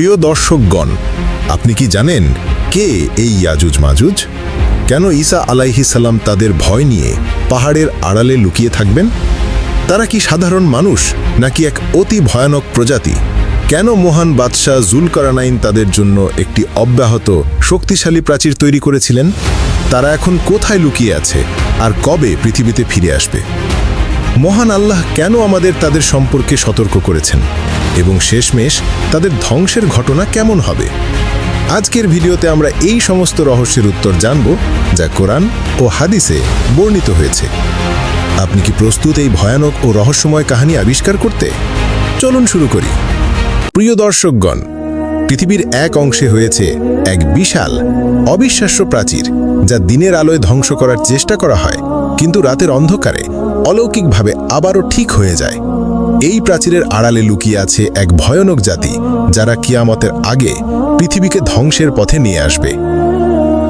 প্রিয় দর্শকগণ, আপনি কি জানেন কে এই ইয়াজুজ মাজুজ? কেন ঈসা আলাইহিসাল্লাম তাদের ভয় নিয়ে পাহাড়ের আড়ালে লুকিয়ে থাকবেন? তারা কি সাধারণ মানুষ নাকি এক অতি ভয়ানক প্রজাতি? কেন মহান বাদশাহ জুলকারানাইন তাদের জন্য একটি অব্যাহত, শক্তিশালী প্রাচীর তৈরি করেছিলেন? তারা এখন কোথায় লুকিয়ে আছে আর কবে পৃথিবীতে ফিরে আসবে? মহান আল্লাহ কেন আমাদের তাদের সম্পর্কে সতর্ক করেছেন? এবং শেষমেশ তাদের ধ্বংসের ঘটনা কেমন হবে? আজকের ভিডিওতে আমরা এই সমস্ত রহস্যের উত্তর জানব যা কোরআন ও হাদিসে বর্ণিত হয়েছে। আপনি কি প্রস্তুত এই ভয়ানক ও রহস্যময় কাহিনী আবিষ্কার করতে? চলুন শুরু করি। প্রিয় দর্শকগণ, পৃথিবীর এক অংশে হয়েছে এক বিশাল, অবিশ্বাস্য প্রাচীর, যা দিনের আলোয় ধ্বংস করার চেষ্টা করা হয়। কিন্তু রাতের অন্ধকারে অলৌকিকভাবে আবারও ঠিক হয়ে যায়। এই প্রাচীরের আড়ালে লুকিয়ে আছে এক ভয়ানক জাতি, যারা কিয়ামতের আগে পৃথিবীকে ধ্বংসের পথে নিয়ে আসবে।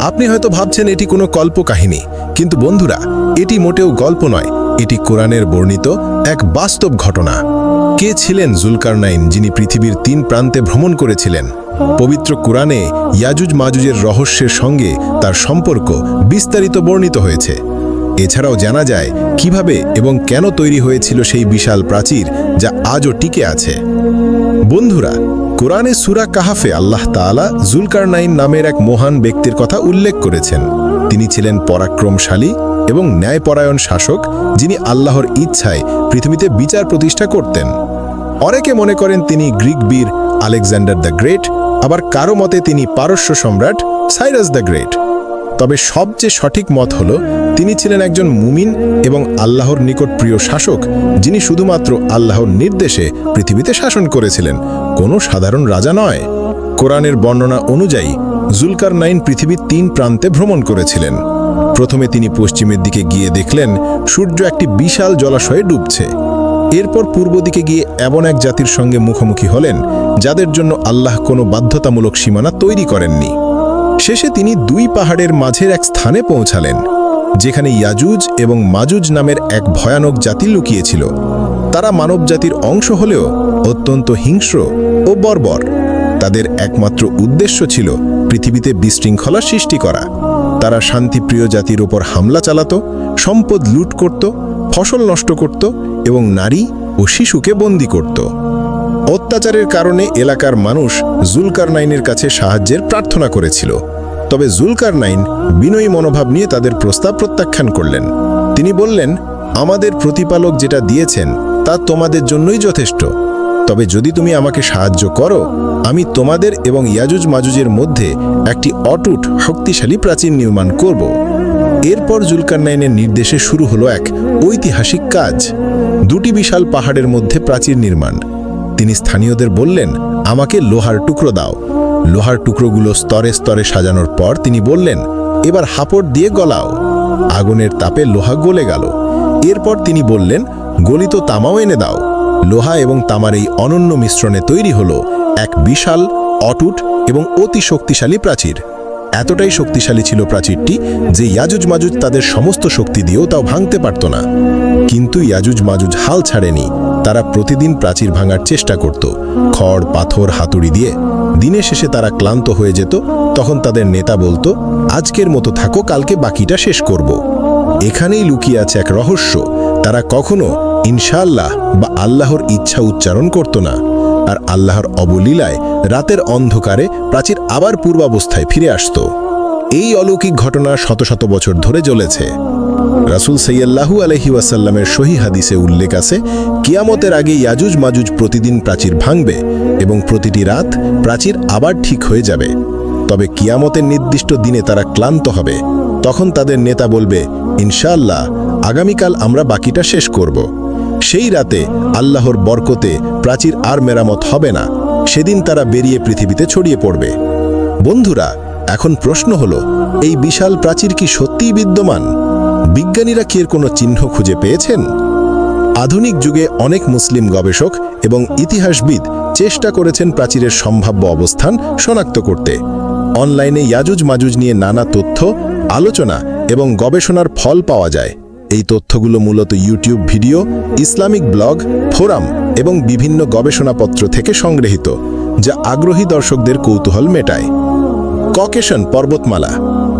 আপনি হয়তো ভাবছেন এটি কোনো কল্পকাহিনী, কিন্তু বন্ধুরা, এটি মোটেও গল্প নয়। এটি কোরআনের বর্ণিত এক বাস্তব ঘটনা। কে ছিলেন জুলকারনাইন যিনি পৃথিবীর তিন প্রান্তে ভ্রমণ করেছিলেন? পবিত্র কোরআনে ইয়াজুজ মাজুজের রহস্যের সঙ্গে তার সম্পর্ক বিস্তারিত বর্ণিত হয়েছে। এছাড়াও জানা যায় কীভাবে এবং কেন তৈরি হয়েছিল সেই বিশাল প্রাচীর যা আজও টিকে আছে। বন্ধুরা, কোরআনে সুরা কাহাফে আল্লাহ তাআলা জুলকারনাইন নামের এক মহান ব্যক্তির কথা উল্লেখ করেছেন। তিনি ছিলেন পরাক্রমশালী এবং ন্যায়পরায়ণ শাসক যিনি আল্লাহর ইচ্ছায় পৃথিবীতে বিচার প্রতিষ্ঠা করতেন। অনেকে মনে করেন তিনি গ্রিক বীর আলেকজান্ডার দ্য গ্রেট, আবার কারও মতে তিনি পারস্য সম্রাট সাইরাস দ্য গ্রেট। তবে সবচেয়ে সঠিক মত হল, তিনি ছিলেন একজন মুমিন এবং আল্লাহর নিকট প্রিয় শাসক, যিনি শুধুমাত্র আল্লাহর নির্দেশে পৃথিবীতে শাসন করেছিলেন, কোনো সাধারণ রাজা নয়। কোরআনের বর্ণনা অনুযায়ী জুলকার নাইন পৃথিবীর তিন প্রান্তে ভ্রমণ করেছিলেন। প্রথমে তিনি পশ্চিমের দিকে গিয়ে দেখলেন, সূর্য একটি বিশাল জলাশয়ে ডুবছে। এরপর পূর্ব দিকে গিয়ে এমন এক জাতির সঙ্গে মুখোমুখি হলেন, যাদের জন্য আল্লাহ কোনো বাধ্যতামূলক সীমানা তৈরি করেননি। শেষে তিনি দুই পাহাড়ের মাঝের এক স্থানে পৌঁছালেন, যেখানে ইয়াজুজ এবং মাজুজ নামের এক ভয়ানক জাতি লুকিয়েছিল। তারা মানবজাতির অংশ হলেও অত্যন্ত হিংস্র ও বর্বর। তাদের একমাত্র উদ্দেশ্য ছিল পৃথিবীতে বিশৃঙ্খলা সৃষ্টি করা। তারা শান্তিপ্রিয় জাতির ওপর হামলা চালাত, সম্পদ লুট করত, ফসল নষ্ট করত এবং নারী ও শিশুকে বন্দি করত। অত্যাচারের কারণে এলাকার মানুষ জুলকার নাইনের কাছে সাহায্যের প্রার্থনা করেছিল। তবে জুলকার নাইন বিনয়ী মনোভাব নিয়ে তাদের প্রস্তাব প্রত্যাখ্যান করলেন। তিনি বললেন, আমাদের প্রতিপালক যেটা দিয়েছেন, তা তোমাদের জন্যই যথেষ্ট। তবে যদি তুমি আমাকে সাহায্য করো, আমি তোমাদের এবং ইয়াজুজ মাজুজের মধ্যে একটি অটুট, শক্তিশালী প্রাচীর নির্মাণ করব। এরপর জুলকারনাইনের নির্দেশে শুরু হলো এক ঐতিহাসিক কাজ। দুটি বিশাল পাহাড়ের মধ্যে প্রাচীর নির্মাণ। তিনি স্থানীয়দের বললেন, আমাকে লোহার টুকরো দাও। লোহার টুকরোগুলো স্তরে স্তরে সাজানোর পর তিনি বললেন, এবার হাপড় দিয়ে গলাও। আগুনের তাপে লোহা গলে গেল। এরপর তিনি বললেন, গলিত তামাও এনে দাও। লোহা এবং তামার এই অনন্য মিশ্রণে তৈরি হলো এক বিশাল, অটুট এবং অতি শক্তিশালী প্রাচীর। এতটাই শক্তিশালী ছিল প্রাচীরটি যে ইয়াজুজ মাজুজ তাদের সমস্ত শক্তি দিয়েও তাও ভাঙতে পারত না। কিন্তু ইয়াজুজ মাজুজ হাল ছাড়েনি। তারা প্রতিদিন প্রাচীর ভাঙার চেষ্টা করত। খড়, পাথর, হাতুড়ি দিয়ে দিনের শেষে তারা ক্লান্ত হয়ে যেত। তখন তাদের নেতা বলতো, আজকের মতো থাকো, কালকে বাকিটা শেষ করব। এখানেই লুকিয়ে আছে এক রহস্য। তারা কখনো ইনশাআল্লাহ বা আল্লাহর ইচ্ছা উচ্চারণ করত না। আর আল্লাহর অবলীলায় রাতের অন্ধকারে প্রাচীর আবার পূর্বাবস্থায় ফিরে আসত। এই অলৌকিক ঘটনা শত শত বছর ধরে চলেছে রাসুল সৈয়াল্লাহু আলহি ওয়াসাল্লামের সহি হাদিসে উল্লেখ আছে, কিয়ামতের আগে ইয়াজুজ মাজুজ প্রতিদিন প্রাচীর ভাঙবে এবং প্রতিটি রাত প্রাচীর আবার ঠিক হয়ে যাবে। তবে কিয়ামতের নির্দিষ্ট দিনে তারা ক্লান্ত হবে। তখন তাদের নেতা বলবে, ইনশাআল্লাহ, আগামীকাল আমরা বাকিটা শেষ করব। সেই রাতে আল্লাহর বরকতে প্রাচীর আর মেরামত হবে না। সেদিন তারা বেরিয়ে পৃথিবীতে ছড়িয়ে পড়বে। বন্ধুরা, এখন প্রশ্ন হলো, এই বিশাল প্রাচীর কি সত্যিই বিদ্যমান? বিজ্ঞানীরা কি এর কোনো চিহ্ন খুঁজে পেয়েছেন? আধুনিক যুগে অনেক মুসলিম গবেষক এবং ইতিহাসবিদ চেষ্টা করেছেন প্রাচীরের সম্ভাব্য অবস্থান শনাক্ত করতে। অনলাইনে ইয়াজুজ মাজুজ নিয়ে নানা তথ্য, আলোচনা এবং গবেষণার ফল পাওয়া যায়। এই তথ্যগুলো মূলত YouTube video, Islamic blog, forum এবং বিভিন্ন গবেষণাপত্র থেকে সংগৃহীত, যা আগ্রহী দর্শকদের কৌতূহল মেটায়। ককেশন পর্বতমালা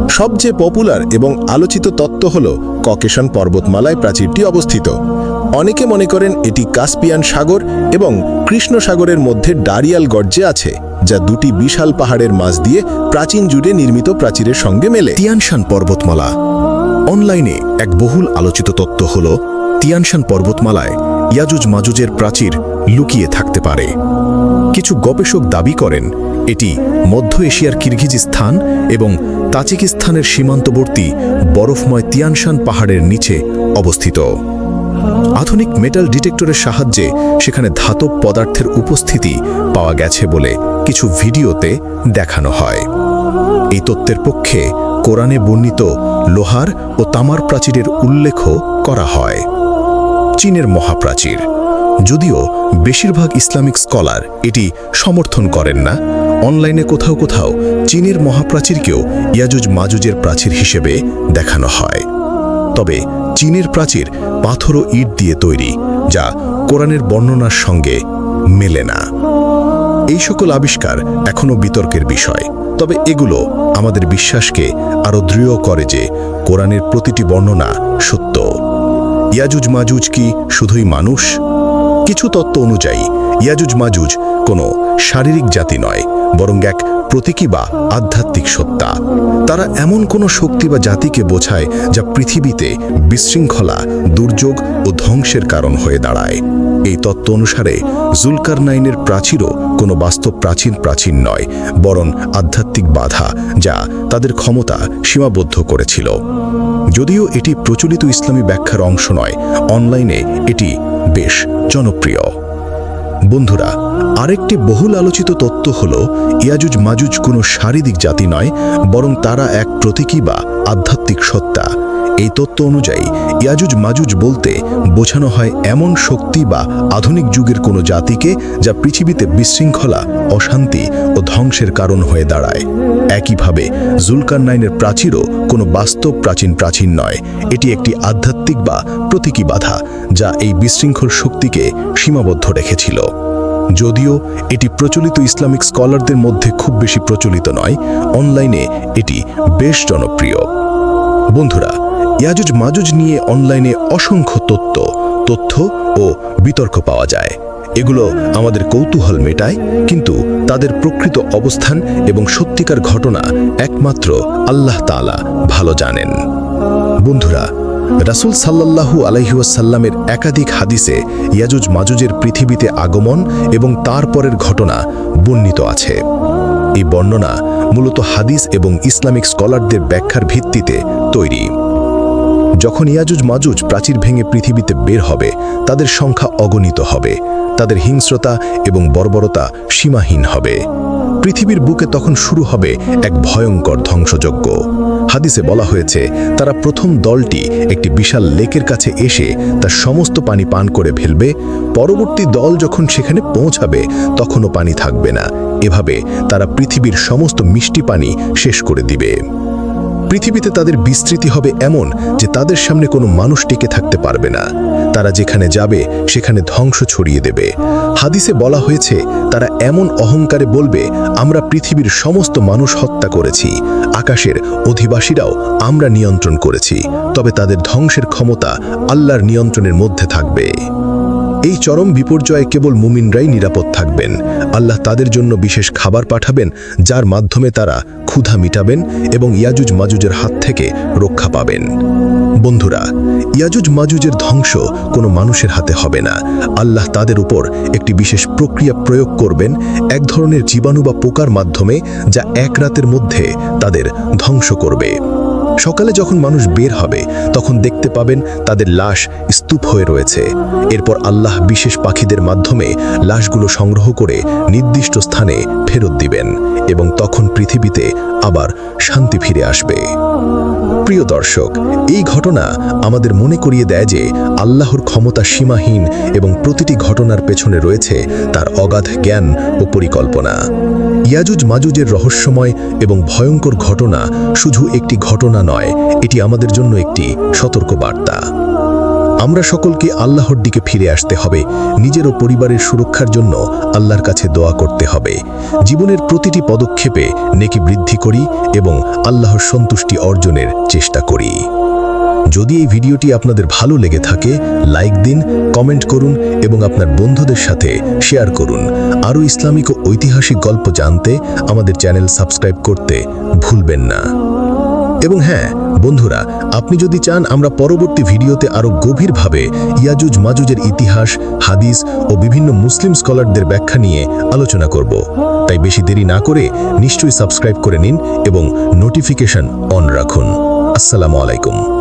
সবচেয়ে পপুলার এবং আলোচিত তত্ত্ব হল ককেশন পর্বতমালায় প্রাচীরটি অবস্থিত। অনেকে মনে করেন এটি কাস্পিয়ান সাগর এবং কৃষ্ণ সাগরের মধ্যে ডারিয়াল গর্জে আছে, যা দুটি বিশাল পাহাড়ের মাঝ দিয়ে প্রাচীন জুড়ে নির্মিত প্রাচীরের সঙ্গে মেলে। তিয়ানশান পর্বতমালা। অনলাইনে এক বহুল আলোচিত তত্ত্ব হল, তিয়ানশান পর্বতমালায় ইয়াজুজ মাজুজের প্রাচীর লুকিয়ে থাকতে পারে। কিছু গবেষক দাবি করেন, এটি মধ্য এশিয়ার কিরগিজিস্তান এবং তাজিকিস্তানের সীমান্তবর্তী বরফময় তিয়ানশান পাহাড়ের নিচে অবস্থিত। আধুনিক মেটাল ডিটেক্টরের সাহায্যে সেখানে ধাতব পদার্থের উপস্থিতি পাওয়া গেছে বলে কিছু ভিডিওতে দেখানো হয়। এই তত্ত্বের পক্ষে কোরআনে বর্ণিত লোহার ও তামার প্রাচীরের উল্লেখ করা হয়। চীনের মহাপ্রাচীর। যদিও বেশিরভাগ ইসলামিক স্কলার এটি সমর্থন করেন না অনলাইনে কোথাও কোথাও চীনের মহাপ্রাচীরকেও ইয়াজুজ মাজুজের প্রাচীর হিসেবে দেখানো হয়। তবে চীনের প্রাচীর পাথর ও ইট দিয়ে তৈরি, যা কোরআনের বর্ণনার সঙ্গে মেলে না। এই সকল আবিষ্কার এখনও বিতর্কের বিষয়। তবে এগুলো আমাদের বিশ্বাসকে আরও দৃঢ় করে যে কোরআনের প্রতিটি বর্ণনা সত্য। ইয়াজুজ মাজুজ কি শুধুই মানুষ? কিছু তত্ত্ব অনুযায়ী, ইয়াজুজ মাজুজ কোনো শারীরিক জাতি নয় বরং এক প্রতীকী বা আধ্যাত্মিক সত্তা। তারা এমন কোনো শক্তি বা জাতিকে বোঝায় যা পৃথিবীতে বিশৃঙ্খলা, দুর্যোগ ও ধ্বংসের কারণ হয়ে দাঁড়ায়। এই তত্ত্ব অনুসারে জুলকার নাইনের প্রাচীরও কোনো বাস্তব প্রাচীন প্রাচীন নয়, বরং আধ্যাত্মিক বাধা যা তাদের ক্ষমতা সীমাবদ্ধ করেছিল। যদিও এটি প্রচলিত ইসলামী ব্যাখ্যার অংশ নয়, অনলাইনে এটি বেশ জনপ্রিয়। বন্ধুরা আরেকটি বহুল আলোচিত তত্ত্ব হল, ইয়াজুজ মাজুজ কোনো শারীরিক জাতি নয়, বরং তারা এক প্রতীকী বা আধ্যাত্মিক সত্তা। এই তত্ত্ব অনুযায়ী, ইয়াজুজ মাজুজ বলতে বোঝানো হয় এমন শক্তি বা আধুনিক যুগের কোনো জাতিকে যা পৃথিবীতে বিশৃঙ্খলা, অশান্তি ও ধ্বংসের কারণ হয়ে দাঁড়ায়। একইভাবে জুলকার নাইনের প্রাচীরও কোনো বাস্তব প্রাচীন প্রাচীন নয়। এটি একটি আধ্যাত্মিক বা প্রতীকী বাধা, যা এই বিশৃঙ্খল শক্তিকে সীমাবদ্ধ রেখেছিল। যদিও এটি প্রচলিত ইসলামিক স্কলারদের মধ্যে খুব বেশি প্রচলিত নয়, অনলাইনে এটি বেশ জনপ্রিয়। বন্ধুরা, ইয়াজুজ মাজুজ নিয়ে অনলাইনে অসংখ্য তথ্য তথ্য ও বিতর্ক পাওয়া যায়। এগুলো আমাদের কৌতূহল মেটায়, কিন্তু তাদের প্রকৃত অবস্থান এবং সত্যিকার ঘটনা একমাত্র আল্লাহ তাআলা ভালো জানেন। বন্ধুরা রাসূল সাল্লাল্লাহু আলাইহুয়াসাল্লামের একাধিক হাদিসে ইয়াজুজ মাজুজের পৃথিবীতে আগমন এবং তারপরের ঘটনা বর্ণিত আছে। এই বর্ণনা মূলত হাদিস এবং ইসলামিক স্কলারদের ব্যাখ্যার ভিত্তিতে তৈরি। যখন ইয়াজুজ মাজুজ প্রাচীর ভেঙে পৃথিবীতে বের হবে, তাদের সংখ্যা অগণিত হবে, তাদের হিংস্রতা এবং বর্বরতা সীমাহীন হবে। পৃথিবীর বুকে তখন শুরু হবে এক ভয়ঙ্কর ধ্বংসযজ্ঞ। হাদিসে বলা হয়েছে, তারা প্রথম দলটি একটি বিশাল লেকের কাছে এসে তার সমস্ত পানি পান করে ফেলবে, পরবর্তী দল যখন সেখানে পৌঁছাবে, তখনও পানি থাকবে না। এভাবে তারা পৃথিবীর সমস্ত মিষ্টি পানি শেষ করে দিবে। পৃথিবীতে তাদের বিস্তৃতি হবে এমন যে তাদের সামনে কোনো মানুষ টিকে থাকতে পারবে না। তারা যেখানে যাবে, সেখানে ধ্বংস ছড়িয়ে দেবে। হাদিসে বলা হয়েছে, তারা এমন অহংকারে বলবে, আমরা পৃথিবীর সমস্ত মানুষ হত্যা করেছি। আকাশের অধিবাসীরাও আমরা নিয়ন্ত্রণ করেছি। তবে তাদের ধ্বংসের ক্ষমতা আল্লাহর নিয়ন্ত্রণের মধ্যে থাকবে। এই চরম বিপর্যয়ে কেবল মুমিনরাই নিরাপদ থাকবেন। আল্লাহ তাদের জন্য বিশেষ খাবার পাঠাবেন, যার মাধ্যমে তারা ক্ষুধা মিটাবেন এবং ইয়াজুজ মাজুজের হাত থেকে রক্ষা পাবেন। বন্ধুরা, ইয়াজুজ মাজুজের ধ্বংস কোনো মানুষের হাতে হবে না। আল্লাহ তাদের উপর একটি বিশেষ প্রক্রিয়া প্রয়োগ করবেন, এক ধরনের জীবাণু বা পোকার মাধ্যমে, যা এক রাতের মধ্যে তাদের ধ্বংস করবে। সকালে যখন মানুষ বের হবে, তখন দেখতে পাবেন তাদের লাশ স্তূপ হয়ে রয়েছে। এরপর আল্লাহ বিশেষ পাখিদের মাধ্যমে লাশগুলো সংগ্রহ করে নির্দিষ্ট স্থানে ফেরত দিবেন এবং তখন পৃথিবীতে আবার শান্তি ফিরে আসবে। প্রিয় দর্শক, এই ঘটনা আমাদের মনে করিয়ে দেয় যে আল্লাহর ক্ষমতা সীমাহীন এবং প্রতিটি ঘটনার পেছনে রয়েছে তার অগাধ জ্ঞান ও পরিকল্পনা। ইয়াজুজ মাজুজের রহস্যময় এবং ভয়ঙ্কর ঘটনা শুধু একটি ঘটনা নয়, এটি আমাদের জন্য একটি সতর্ক বার্তা আমরা সকলকে আল্লাহর দিকে ফিরে আসতে হবে। নিজের ও পরিবারের সুরক্ষার জন্য আল্লাহর কাছে দোয়া করতে হবে। জীবনের প্রতিটি পদক্ষেপে নেকি বৃদ্ধি করি এবং আল্লাহর সন্তুষ্টি অর্জনের চেষ্টা করি। যদি এই ভিডিওটি আপনাদের ভালো লেগে থাকে, লাইক দিন, কমেন্ট করুন এবং আপনার বন্ধুদের সাথে শেয়ার করুন। আরও ইসলামিক ও ঐতিহাসিক গল্প জানতে আমাদের চ্যানেল সাবস্ক্রাইব করতে ভুলবেন না। এবং হ্যাঁ বন্ধুরা, আপনি যদি চান আমরা পরবর্তী ভিডিওতে আরও গভীরভাবে ইয়াজুজ মাজুজের ইতিহাস, হাদিস ও বিভিন্ন মুসলিম স্কলারদের ব্যাখ্যা নিয়ে আলোচনা করব। তাই বেশি দেরি না করে নিশ্চয়ই সাবস্ক্রাইব করে নিন এবং নোটিফিকেশন অন রাখুন। আসসালামু আলাইকুম।